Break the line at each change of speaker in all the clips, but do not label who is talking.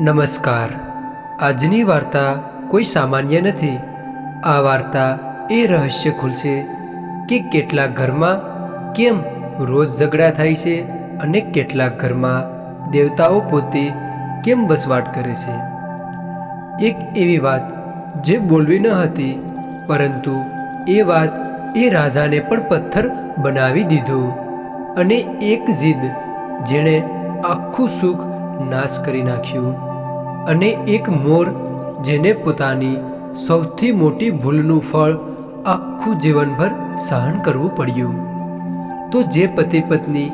નમસ્કાર. આજની વાર્તા કોઈ સામાન્ય નથી. આ વાર્તા એ રહસ્ય ખુલશે કે કેટલાક ઘરમાં કેમ રોજ ઝઘડા થાય છે અને કેટલાક ઘરમાં દેવતાઓ પોતે કેમ વસવાટ કરે છે. એક એવી વાત જે બોલવી ન હતી, પરંતુ એ વાત એ રાજાને પણ પથ્થર બનાવી દીધો અને એક જીદ જેણે આખું સુખ નાશ કરી નાખ્યું. અને એક મોર જેને પોતાની સૌથી મોટી ભૂલનું ફળ આખું જીવનભર સહન કરવું પડ્યું. તો જે પતિ પત્ની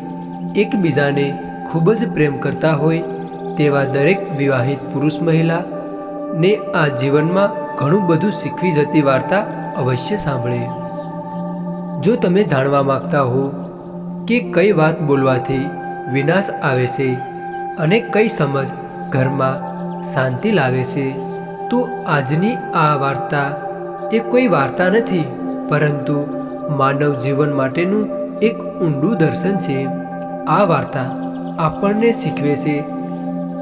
એકબીજાને ખૂબ જ પ્રેમ કરતા હોય તેવા દરેક વિવાહિત પુરુષ મહિલા ને આ જીવનમાં ઘણું બધું શીખવી જતી વાર્તા અવશ્ય સાંભળે. જો તમે જાણવા માંગતા હો કે કઈ વાત બોલવાથી વિનાશ આવે છે અને કઈ સમજ ઘરમાં શાંતિ લાવે છે. તો આજની આ વાર્તા એ કોઈ વાર્તા નથી, પરંતુ માનવ જીવન માટેનું એક ઊંડું દર્શન છે. આ વાર્તા આપણને શીખવે છે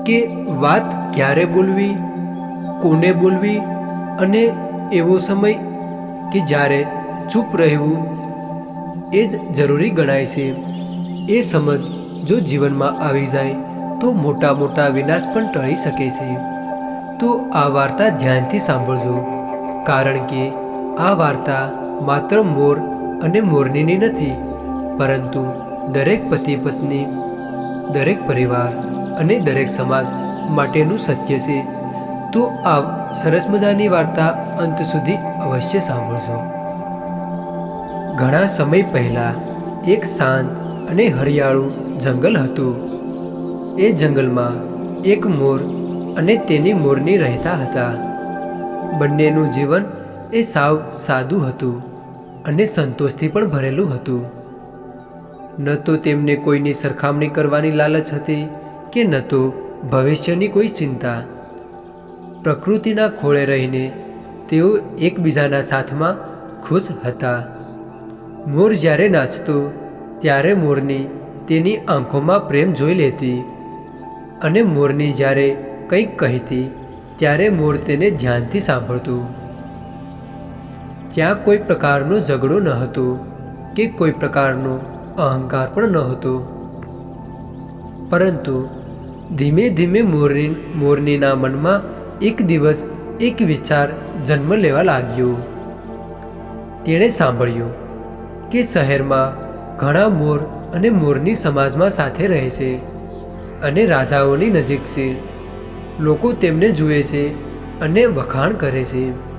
કે વાત ક્યારે બોલવી, કોને બોલવી અને એવો સમય કે જ્યારે ચૂપ રહેવું એ જ જરૂરી ગણાય છે. એ સમજ જો જીવનમાં આવી જાય તો મોટા મોટા વિનાશ પણ ટળી શકે છે. તો આ વાર્તા ધ્યાનથી સાંભળજો. કારણ કે આ વાર્તા માત્ર મોર અને મોરનીની નથી, પરંતુ દરેક પતિ પત્ની, દરેક પરિવાર અને દરેક સમાજ માટેનું સત્ય છે. તો આ સરસ મજાની વાર્તા અંત સુધી અવશ્ય સાંભળજો. ઘણા સમય પહેલાં એક શાંત અને હરિયાળું જંગલ હતું. એ જંગલમાં એક મોર અને તેની મોરની રહેતા હતા. બંનેનું જીવન એ સાવ સાદું હતું અને સંતોષથી પણ ભરેલું હતું. ન તો તેમને કોઈની સરખામણી કરવાની લાલચ હતી કે ન તો ભવિષ્યની કોઈ ચિંતા. પ્રકૃતિના ખોળે રહીને તેઓ એકબીજાના સાથમાં ખુશ હતા. મોર જ્યારે નાચતો, ત્યારે મોરની તેની આંખોમાં પ્રેમ જોઈ લેતી. અને મોરની જ્યારે કંઈક કહેતી, ત્યારે મોર તેને ધ્યાનથી સાંભળતું. ત્યાં કોઈ પ્રકારનો ઝઘડો ન હતો કે કોઈ પ્રકારનો અહંકાર પણ ન હતો. પરંતુ ધીમે ધીમે મોરની, મોરનીના મનમાં એક દિવસ એક વિચાર જન્મ લેવા લાગ્યો. તેણે સાંભળ્યું કે શહેરમાં ઘણા મોર અને મોરની સમાજમાં સાથે રહે છે. અને રાજાઓની નજીક છે. લોકો તેમને જુએ છે અને વખાણ કરે છે.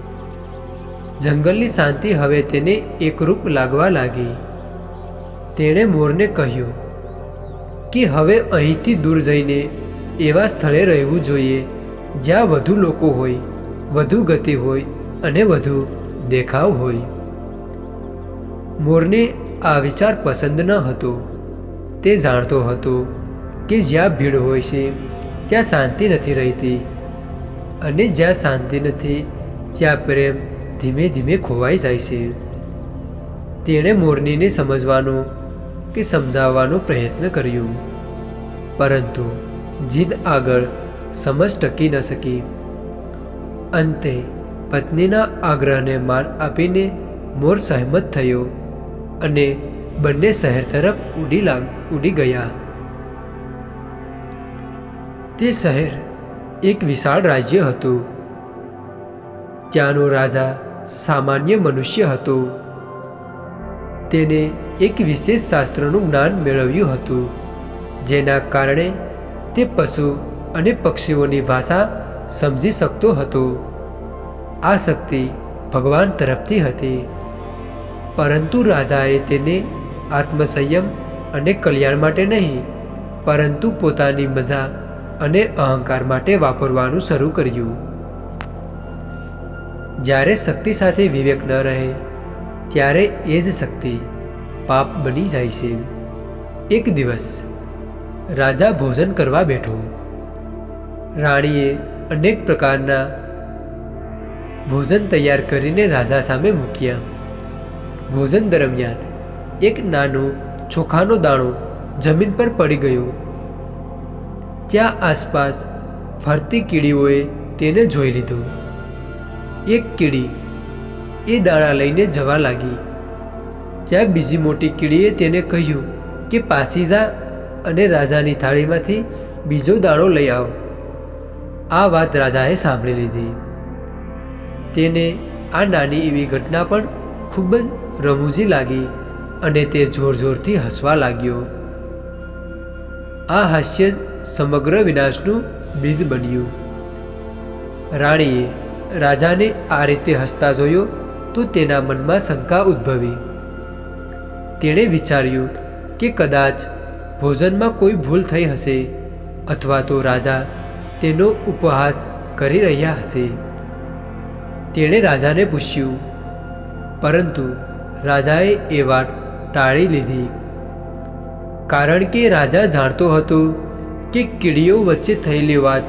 જંગલની શાંતિ હવે તેને એકરૂપ લાગવા લાગી. તેણે મોરને કહ્યું કે હવે અહીંથી દૂર જઈને એવા સ્થળે રહેવું જોઈએ જ્યાં વધુ લોકો હોય, વધુ ગતિ હોય અને વધુ દેખાવ હોય. મોરને આ વિચાર પસંદ ન હતો. તે જાણતો હતો કે જ્યાં ભીડ હોય છે, ત્યાં શાંતિ નથી રહેતી. અને જ્યાં શાંતિ નથી, ત્યાં પ્રેમ ધીમે ધીમે ખોવાઈ જાય છે. તેણે મોરનીને સમજવાનો કે સમજાવવાનો પ્રયત્ન કર્યો. પરંતુ જીદ આગળ સમજ ટકી ન શકી. અંતે પત્નીના આગ્રહને માન આપીને મોર સહેમત થયો અને બંને શહેર તરફ ઉડી લાગ, ઉડી ગયા. તે શહેર એક વિશાળ રાજ્ય હતું. ત્યાંનો રાજા સામાન્ય મનુષ્ય હતો. તેને એક વિશેષ શાસ્ત્રનું જ્ઞાન મેળવ્યું હતું, જેના કારણે તે પશુ અને પક્ષીઓની ભાષા સમજી શકતો હતો. આ શક્તિ ભગવાન તરફથી હતી. પરંતુ રાજાએ તેને આત્મસંયમ અને કલ્યાણ માટે નહીં, પરંતુ પોતાની મજા અને અહંકાર માટે વાપરવાનું શરૂ કર્યું. જ્યારે શક્તિ સાથે વિવેક ન રહે, ત્યારે એ જ શક્તિ પાપ બની જાય છે. એક દિવસ રાજા ભોજન કરવા બેઠો. રાણીએ અનેક પ્રકારના ભોજન તૈયાર કરીને રાજા સામે મૂક્યા. ભોજન દરમિયાન એક નાનો ચોખાનો દાણો જમીન પર પડી ગયો. ત્યાં આસપાસ ફરતી કીડીઓએ તેને જોઈ લીધું. એક કીડી એ દાણા લઈને જવા લાગી. ત્યાં બીજી મોટી કીડીએ તેને કહ્યું કે પાછી જા અને રાજાની થાળીમાંથી બીજો દાણો લઈ આવ. આ વાત રાજાએ સાંભળી લીધી. તેને આ નાની એવી ઘટના પણ ખૂબ જ રમૂજી લાગી અને તે જોર જોરથી હસવા લાગ્યો. આ હાસ્ય સમગ્ર વિનાશનું બીજ બન્યું. રાણીએ રાજાને આ રીતે હસતા જોયો તો તેના મનમાં શંકા ઉદ્ભવી. તેણે વિચાર્યું કે કદાચ ભોજનમાં કોઈ ભૂલ થઈ હશે અથવા તો રાજા તેનો ઉપહાસ કરી રહ્યા હશે. તેણે રાજાને પૂછ્યું, પરંતુ રાજાએ એ વાત ટાળી લીધી. કારણ કે રાજા જાણતો હતો કે કીડીઓ વચ્ચે થયેલી વાત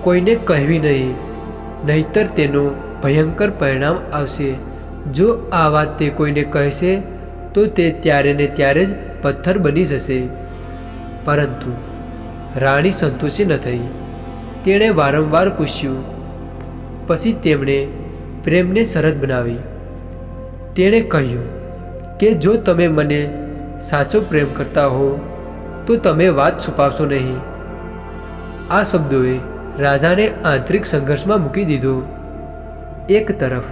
કોઈને કહેવી નહીં. નહીતર તેનું ભયંકર પરિણામ આવશે. જો આ વાત તે કોઈને કહેશે, તો તે ત્યારે ને ત્યારે જ પથ્થર બની જશે. પરંતુ રાણી સંતોષી ન થઈ. તેણે વારંવાર પૂછ્યું. પછી તેમણે પ્રેમને શરત બનાવી. તેણે કહ્યું કે જો તમે મને સાચો પ્રેમ કરતા હો, તો તમે વાત છુપાવશો નહીં. આ શબ્દોએ રાજાને આંતરિક સંઘર્ષમાં મૂકી દીધો. એક તરફ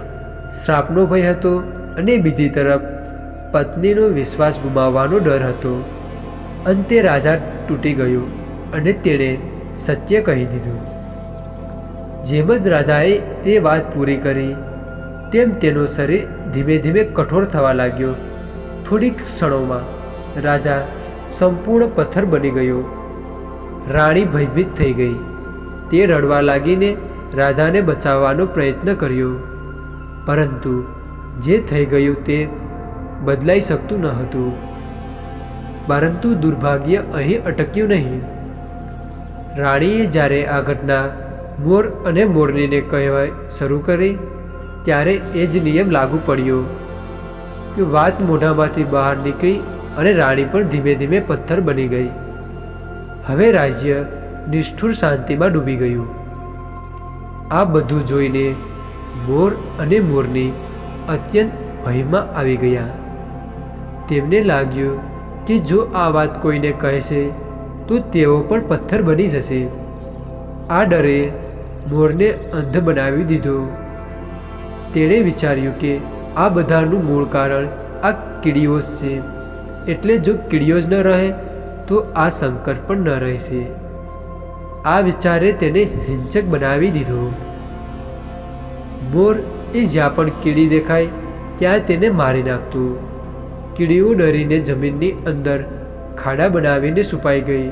શ્રાપનો ભય હતો અને બીજી તરફ પત્નીનો વિશ્વાસ ગુમાવવાનો ડર હતો. અંતે રાજા તૂટી ગયો અને તેણે સત્ય કહી દીધું. જેમ જ રાજાએ તે વાત પૂરી કરી, તેમ તેનો શરીર ધીમે ધીમે કઠોર થવા લાગ્યો. થોડીક ક્ષણોમાં રાજા સંપૂર્ણ પથ્થર બની ગયો રાણી ભયભીત થઈ ગઈ. તે રડવા લાગીને રાજાને બચાવવાનો પ્રયત્ન કર્યો. પરંતુ જે થઈ ગયું તે બદલાઈ શકતું ન હતું. પરંતુ દુર્ભાગ્ય અહીં અટક્યું નહીં. રાણીએ જ્યારે આ ઘટના મોર અને મોરનીને કહેવા શરૂ કરી, ત્યારે એ જ નિયમ લાગુ પડ્યો કે વાત મોઢામાંથી બહાર નીકળી અને રાણી પણ ધીમે ધીમે પથ્થર બની ગઈ. હવે રાજ્ય નિષ્ઠુર શાંતિમાં ડૂબી ગયું. આ બધું જોઈને મોર અને મોરની અત્યંત ભયમાં આવી ગયા. તેમને લાગ્યું કે જો આ વાત કોઈને કહેશે, તો તેઓ પણ પથ્થર બની જશે. આ ડરે મોરને અંધ બનાવી દીધો. તેણે વિચાર્યું કે આ બધાનું મૂળ કારણ આ કીડીઓ જ છે. એટલે જો કીડીઓ જ ન રહે તો આ સંકટ પણ ન રહેશે. આ વિચારે તેને હિંસક બનાવી દીધો. મોર એ જ્યાં પણ કીડી દેખાય, ત્યાં તેને મારી નાખતું. કીડીઓ ડરીને જમીનની અંદર ખાડા બનાવીને છુપાઈ ગઈ.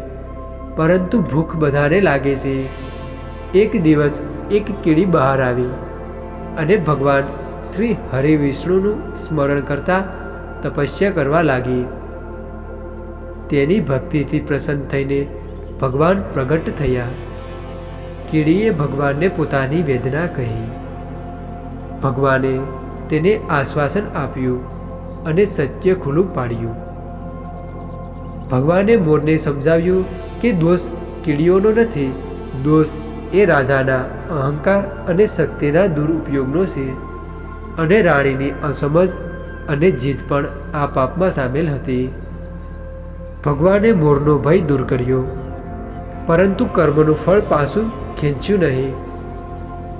પરંતુ ભૂખ બધાને લાગે છે. એક દિવસ એક કીડી બહાર આવી અને ભગવાન શ્રી હરિ વિષ્ણુનું સ્મરણ કરતા તપસ્યા કરવા લાગી. તેની ભક્તિથી પ્રસન્ન થઈને ભગવાન પ્રગટ થયા. કીડીએ ભગવાનને પોતાની વેદના કહી. ભગવાને તેને આશ્વાસન આપ્યું અને સત્ય ખુલ્લું પાડ્યું. ભગવાને મોરને સમજાવ્યું કે દોષ કીડીઓનો નથી, દોષ એ રાજાના અહંકાર અને શક્તિના દુરુપયોગનો છે અને રાણીની અસમજ અને જીત પણ આ પાપમાં સામેલ હતી. ભગવાને મોરનો ભય દૂર કર્યો. પરંતુ કર્મનું ફળ પાછું ખેંચ્યું નહીં.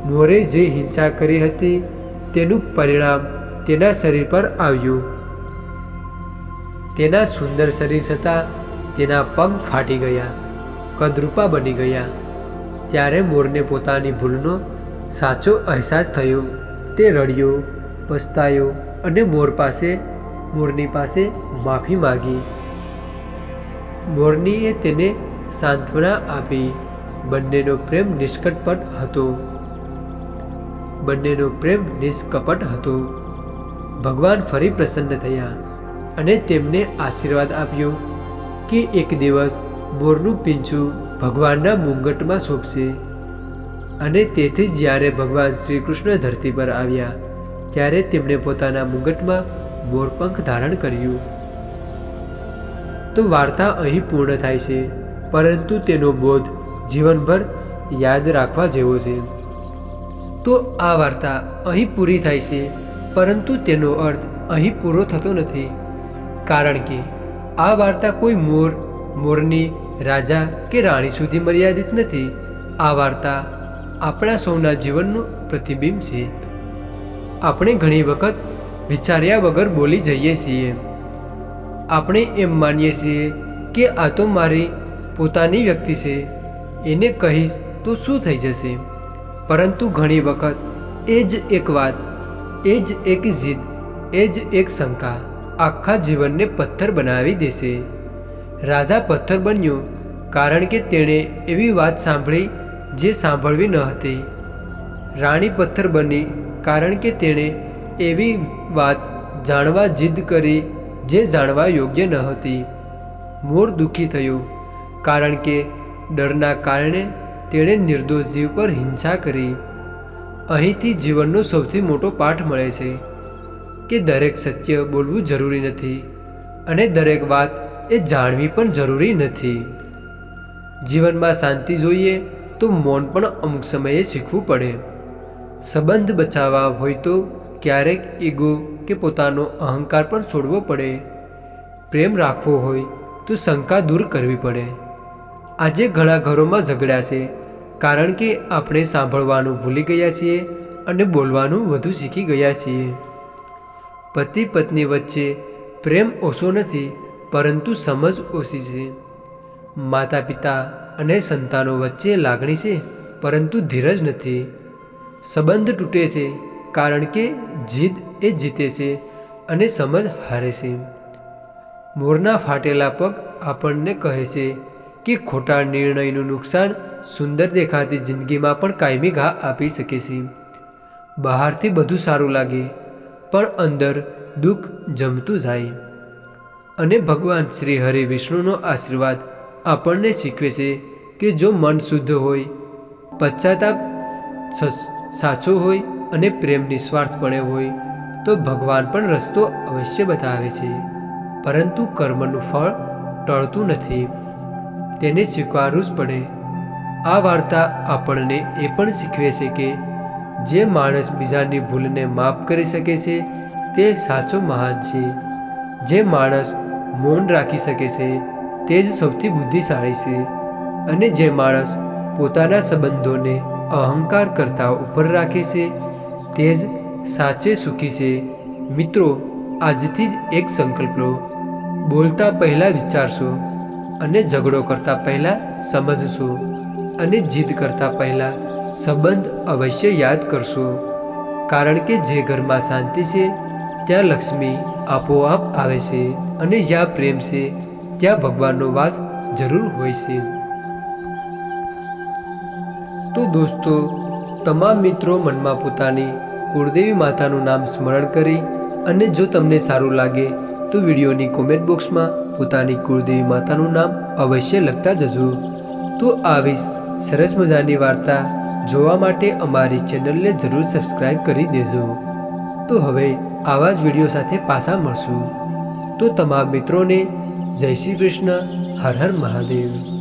મોરે જે હિંસા કરી હતી, તેનું પરિણામ તેના શરીર પર આવ્યું. તેના સુંદર શરીર છતાં તેના પગ ફાટી ગયા, કદરૂપા બની ગયા. ત્યારે મોરને પોતાની ભૂલનો સાચો અહેસાસ થયો. તે રડ્યો, પસ્તાયો અને મોર પાસે, મોરની પાસે માફી માગી. મોરનીએ તેને સાંત્વના આપી. બંનેનો પ્રેમ નિષ્કપટ હતો. બંનેનો પ્રેમ નિષ્કપટ હતો. ભગવાન ફરી પ્રસન્ન થયા અને તેમને આશીર્વાદ આપ્યો કે એક દિવસ મોરનું પીંછું ભગવાનના મુંગટમાં શોભશે અને તેથી જ્યારે ભગવાન શ્રી કૃષ્ણ ધરતી પર આવ્યા, ત્યારે તેમણે પોતાના મુંગટમાં મોરપંખ ધારણ કર્યું. તો વાર્તા અહીં પૂર્ણ થાય છે, પરંતુ તેનો બોધ જીવનભર યાદ રાખવા જેવો છે. તો આ વાર્તા અહીં પૂરી થાય છે, પરંતુ તેનો અર્થ અહીં પૂરો થતો નથી, કારણ કે આ વાર્તા કોઈ મોર, મોરની, રાજા કે રાણી સુધી મર્યાદિત નથી. આ વાર્તા આપણા સૌના જીવનનું પ્રતિબિંબ છે. આપણે ઘણી વખત વિચાર્યા વગર બોલી જઈએ છીએ. આપણે એમ માનીએ છીએ કે આ તો મારી પોતાની વ્યક્તિ છે. એને કહીશ, તો શું થઈ જશે? પરંતુ ઘણી વખત એ જ એક વાત, એ જ એક જીદ, એ જ એક શંકા આખા જીવનને પથ્થર બનાવી દેશે. રાજા પથ્થર બન્યો કારણ કે તેણે એવી વાત સાંભળી જે સાંભળવી ન હતી. રાણી પથ્થર બની કારણ કે તેણે એવી વાત જાણવા જીદ કરી જે જાણવા યોગ્ય ન હતી. મોર દુઃખી થયો, કારણ કે ડરના કારણે તેણે નિર્દોષ જીવ પર હિંસા કરી. અહીંથી જીવનનો સૌથી મોટો પાઠ મળે છે કે દરેક સત્ય બોલવું જરૂરી નથી અને દરેક વાત એ જાણવી પણ જરૂરી નથી. જીવનમાં શાંતિ જોઈએ તો મૌન પણ અમુક સમયે શીખવું પડે. સંબંધ બચાવવા હોય તો ક્યારેક ઈગો કે પોતાનો અહંકાર પણ છોડવો પડે. પ્રેમ રાખવો હોય તો શંકા દૂર કરવી પડે. આજે ઘણા ઘરોમાં ઝઘડ્યા છે, કારણ કે આપણે સાંભળવાનું ભૂલી ગયા છીએ અને બોલવાનું વધુ શીખી ગયા છીએ. પતિ પત્ની વચ્ચે પ્રેમ ઓછો નથી, પરંતુ સમજ ઓછી છે. માતા પિતા અને સંતાનો વચ્ચે લાગણી છે, પરંતુ ધીરજ નથી. સંબંધ તૂટે છે કારણ કે જીદ એ જીતે છે અને સમજ હારે છે. મોરના ફાટેલા પગ આપણને કહે છે કે ખોટા નિર્ણયનું નુકસાન સુંદર દેખાતી જિંદગીમાં પણ કાયમી ઘા આપી શકે છે. બહારથી બધું સારું લાગે, પણ અંદર દુઃખ જમતું જાય. અને ભગવાન શ્રી હરિ વિષ્ણુનો આશીર્વાદ આપણને શીખવે છે કે જો મન શુદ્ધ હોય, પશ્ચાતાપ સાચો હોય અને પ્રેમ નિસ્વાર્થપણે હોય, તો ભગવાન પણ રસ્તો અવશ્ય બતાવે છે. પરંતુ કર્મનું ફળ ટળતું નથી. તેને સ્વીકારવું જ પડે. આ વાર્તા આપણને એ પણ શીખવે છે કે, જે માણસ બીજાની ભૂલને માફ કરી શકે છે, તે સાચો મહાન છે. જે માણસ મૌન રાખી શકે છે, તે જ સૌથી બુદ્ધિશાળી છે. અને જે માણસ પોતાના સંબંધોને અહંકાર કરતા ઉપર રાખે છે તે જ સાચે સુખી છે. મિત્રો, આજથી જ એક સંકલ્પ લો બોલતા પહેલાં વિચારશો અને ઝઘડો કરતાં પહેલાં સમજશો અને જીદ કરતાં પહેલાં સંબંધ અવશ્ય યાદ કરશો. કારણ કે જે ઘરમાં શાંતિ છે, ત્યાં લક્ષ્મી આપોઆપ આવે છે અને જ્યાં પ્રેમ છે, ત્યાં ભગવાનનો વાસ જરૂર હોય છે. તો દોસ્તો, તમામ મિત્રો મનમાં પોતાની કુળદેવી માતાનું નામ સ્મરણ કરી અને જો તમને સારું લાગે, તો વિડીયોની કોમેન્ટ બોક્સમાં પોતાની કુળદેવી માતાનું નામ અવશ્ય લખતા જજો. તો આવી સરસ મજાની વાર્તા જોવા માટે અમારી ચેનલને જરૂર સબસ્ક્રાઈબ કરી દેજો. તો હવે આવા જ વીડિયો સાથે પાછા મળશું. તો તમામ મિત્રોને જય શ્રી કૃષ્ણ, હર હર મહાદેવ.